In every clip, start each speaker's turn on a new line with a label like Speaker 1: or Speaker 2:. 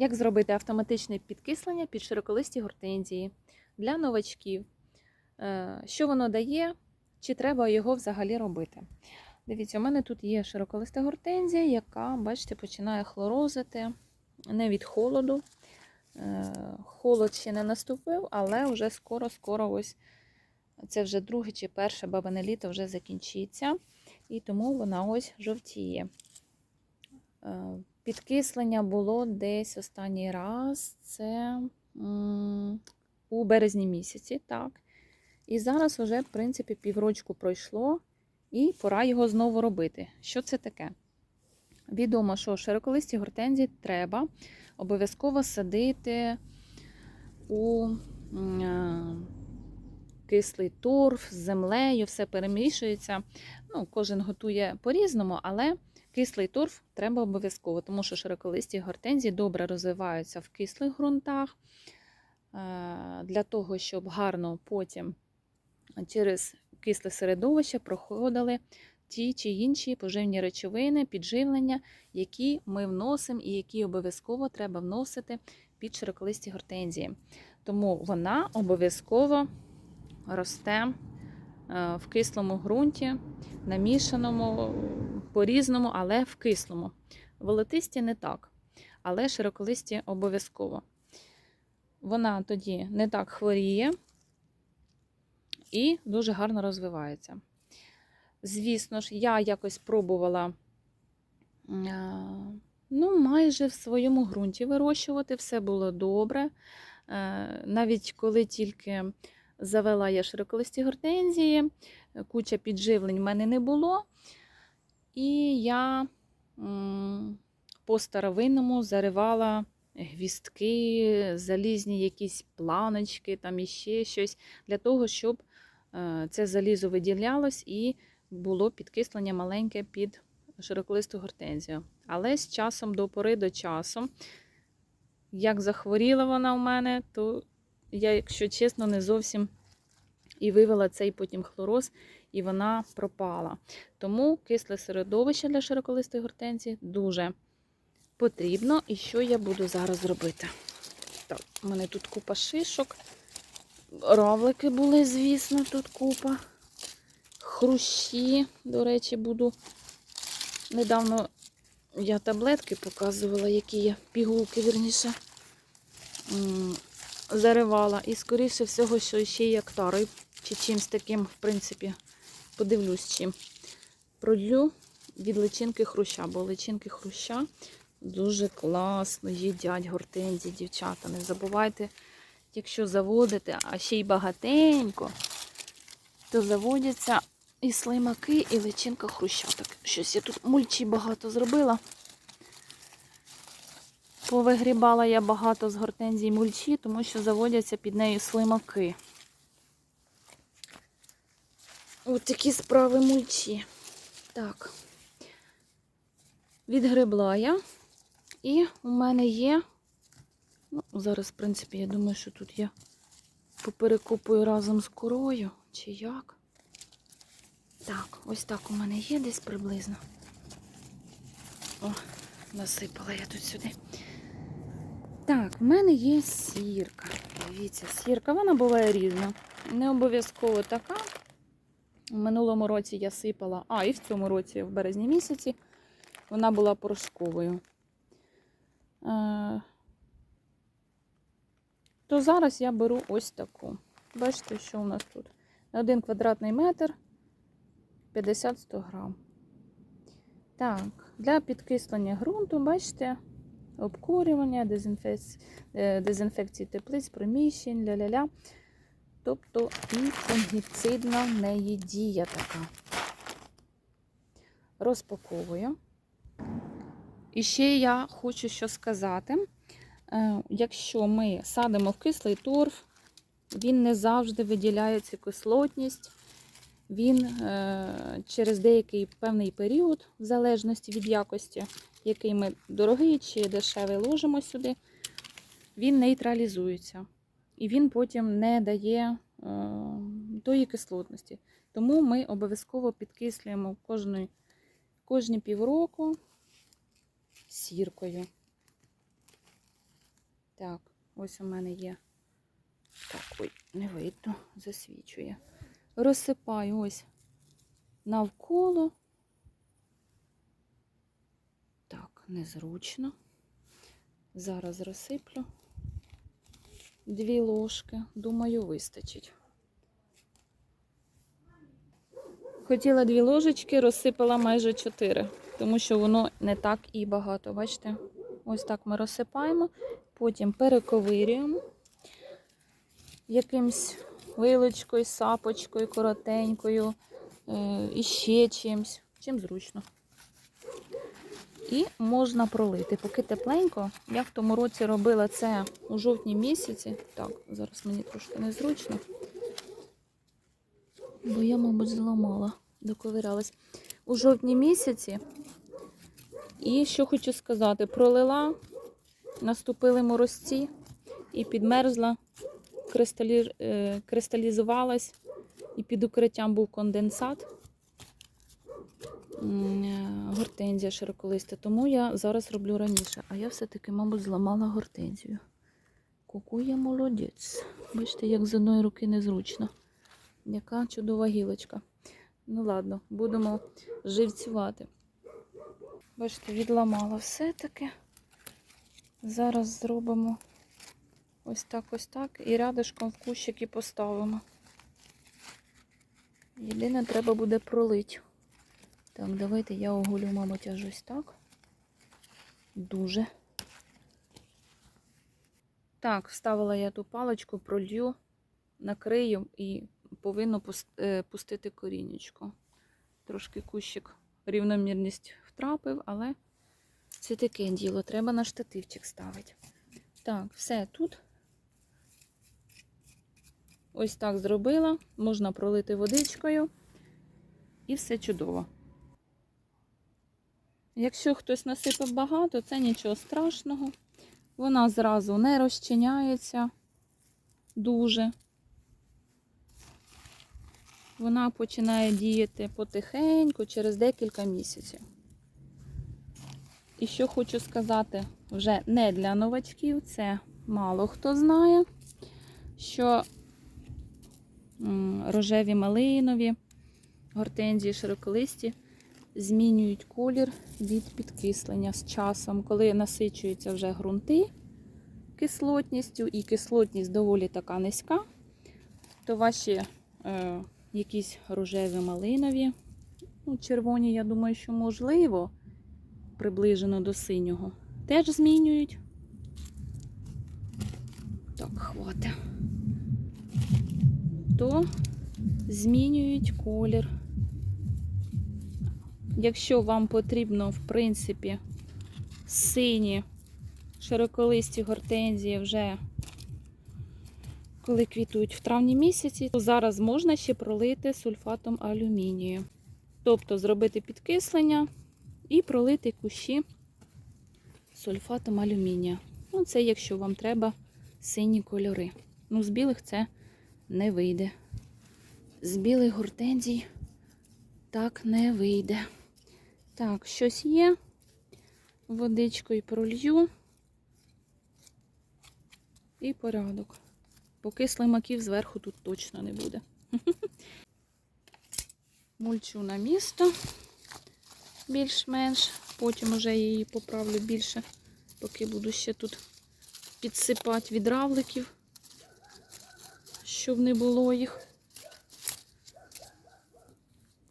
Speaker 1: Як зробити автоматичне підкислення під широколисті гортензії для новачків? Е, Що воно дає? Чи треба його взагалі робити? Дивіться, у мене тут є широколиста гортензія, яка, бачите, починає хлорозити не від холоду. Е, Холод ще не наступив, але вже скоро-скоро ось це вже друге чи перше бабине літо вже закінчиться, і тому вона ось жовтіє. Підкислення було десь останній раз, це у березні місяці, так. І зараз вже, в принципі, піврочку пройшло, і пора його знову робити. Що це таке? Відомо, що широколисті гортензії треба обов'язково садити у е, кислий торф з землею, все перемішується. Ну, Кожен готує по-різному, але кислий торф треба обов'язково, тому що широколисті гортензії добре розвиваються в кислих ґрунтах. Е, Для того, щоб гарно потім через кисле середовище проходили ті чи інші поживні речовини, підживлення, які ми вносимо і які обов'язково треба вносити під широколисті гортензії. Тому вона обов'язково росте е, в кислому ґрунті, намішаному по-різному, але в кислому. Волотисті не так, але широколисті обов'язково. Вона тоді не так хворіє і дуже гарно розвивається. Звісно ж, я якось пробувала е, ну, майже в своєму ґрунті вирощувати, все було добре. Е, Навіть коли тільки завела я широколисті гортензії, куча підживлень в мене не було. І я по старовинному заривала гвістки, залізні якісь планочки, там іще щось, для того, щоб е, це залізо виділялось і було підкислення маленьке під широколисту гортензію. Але з часом до пори до часу, як захворіла вона в мене, то я, якщо чесно, не зовсім і вивела цей потім хлороз, і вона пропала. Тому кисле середовище для широколистої гортензії дуже потрібно. І що я буду зараз робити? Так, у мене тут купа шишок. Равлики були, звісно, тут купа. Хрущі, до речі, буду. Недавно я таблетки показувала, які я пігулки, вірніше, заривала. І, скоріше всього, що ще й актарою чи чимось таким, в принципі, подивлюсь чим. Продлю від личинки хруща, бо личинки хруща дуже класно їдять гортензії, дівчата. Не забувайте, якщо заводите, а ще й багатенько, то заводяться і слимаки, і личинка хруща. Так, щось я тут мульчі багато зробила. Повигрібала я багато з гортензій мульчі, тому що заводяться під нею слимаки. От такі справи мульчі. Так. Відгребла я. І у мене є. Ну, зараз, в принципі, я думаю, що тут я поперекупую разом з корою. Чи як? Так, ось так у мене є десь приблизно. О, насипала я тут сюди. Так, в мене є сірка. Дивіться, сірка, вона буває різна. Не обов'язково така. У минулому році я сипала, а і в цьому році, в березні місяці, вона була порошковою. Е, То зараз я беру ось таку. Бачите, що у нас тут? На 1 квадратний метр 50-100 грам. Так, для підкислення ґрунту, бачите, обкурювання, дезінфекції, дезінфекції теплиць, приміщень, ля-ля-ля. Тобто і фунгіцидна в неї дія така. Розпаковую. І ще я хочу що сказати. Е, Якщо ми садимо в кислий торф, він не завжди виділяє цю кислотність. Він е, через деякий певний період, в залежності від якості, який ми дорогий чи дешевий ложимо сюди, він нейтралізується. І він потім не дає е, тої кислотності. Тому ми обов'язково підкислюємо кожні, кожні півроку сіркою. Так, ось у мене є. Так, ой, не видно, засвічує. Розсипаю ось навколо. Так, незручно. Зараз розсиплю. Дві ложки, думаю, вистачить. Хотіла дві ложечки, розсипала майже чотири, тому що воно не так і багато. Бачите? Ось так ми розсипаємо, потім перековирюємо якимсь вилочкою, сапочкою, коротенькою, е, і ще чимсь, чим зручно. І можна пролити. Поки тепленько, я в тому році робила це у жовтні місяці. Так, зараз мені трошки незручно. Бо я, мабуть, зламала, доковирялась. У жовтні місяці. І що хочу сказати, пролила, наступили морозці і підмерзла, кристалі... е, кристалізувалась, і під укриттям був конденсат. Е, Гортензія широколиста. Тому я зараз роблю раніше. А я все-таки, мабуть, зламала гортензію. Кукує молодець. Бачите, як з одної руки незручно. Яка чудова гілочка. Ну ладно, будемо живцювати. Бачите, відламала все-таки. Зараз зробимо ось так, ось так. І рядишком в кущики поставимо. Єдине, треба буде пролити. Так, давайте я оголю, мабуть, аж ось так. Дуже. Так, вставила я ту паличку, пролью, накрию і повинно е, пустити корінечко. Трошки кущик рівномірність втрапив, але це таке діло. Треба на штативчик ставити. Так, все тут. Ось так зробила. Можна пролити водичкою. І все чудово. Якщо хтось насипав багато, це нічого страшного. Вона зразу не розчиняється дуже. Вона починає діяти потихеньку через декілька місяців. І що хочу сказати, вже не для новачків, це мало хто знає, що рожеві малинові, гортензії широколисті змінюють колір від підкислення з часом, коли насичуються вже ґрунти кислотністю, і кислотність доволі така низька, то ваші е, якісь рожеві малинові, ну, червоні, я думаю, що можливо, приближено до синього, теж змінюють. Так, хватить. То змінюють колір. Якщо вам потрібно, в принципі, сині широколисті гортензії вже коли квітують в травні місяці, то зараз можна ще пролити сульфатом алюмінію. Тобто зробити підкислення і пролити кущі сульфатом алюмінія. Ну, це якщо вам треба сині кольори. Ну, з білих це не вийде. З білих гортензій так не вийде. Так, щось є. Водичкою пролью. І порядок. Поки слимаків зверху тут точно не буде. Мульчу на місто більш-менш. Потім уже її поправлю більше, поки буду ще тут підсипати від равликів, щоб не було їх.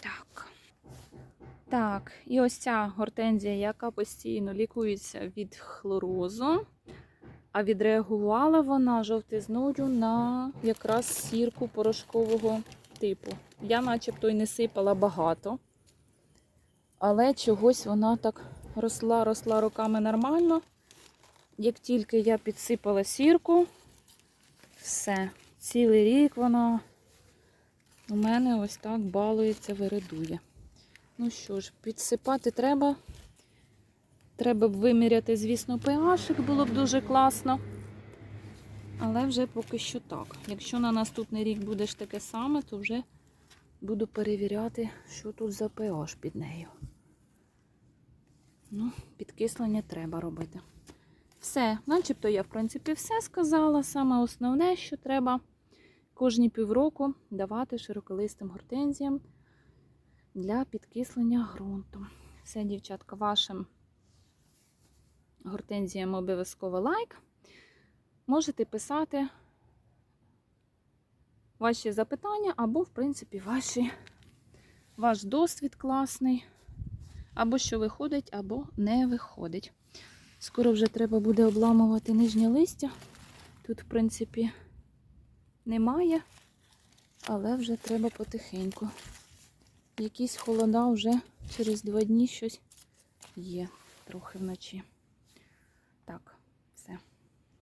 Speaker 1: Так. Так, і ось ця гортензія, яка постійно лікується від хлорозу. А відреагувала вона жовтизною на якраз сірку порошкового типу. Я начебто й не сипала багато, але чогось вона так росла, росла роками нормально. Як тільки я підсипала сірку, все, цілий рік вона у мене ось так балується, виридує. Ну що ж, підсипати треба. Треба б виміряти, звісно, pH, було б дуже класно. Але вже поки що так. Якщо на наступний рік буде ж таке саме, то вже буду перевіряти, що тут за pH під нею. Ну, підкислення треба робити. Все, начебто я, в принципі, все сказала. Саме основне, що треба кожні півроку давати широколистим гортензіям для підкислення ґрунту. Все, дівчатка, вашим гортензіям обов'язково лайк. Можете писати ваші запитання або, в принципі, ваші, ваш досвід класний, або що виходить, або не виходить. Скоро вже треба буде обламувати нижнє листя. Тут, в принципі, немає, але вже треба потихеньку. Якісь холода вже через два дні щось є трохи вночі. Так,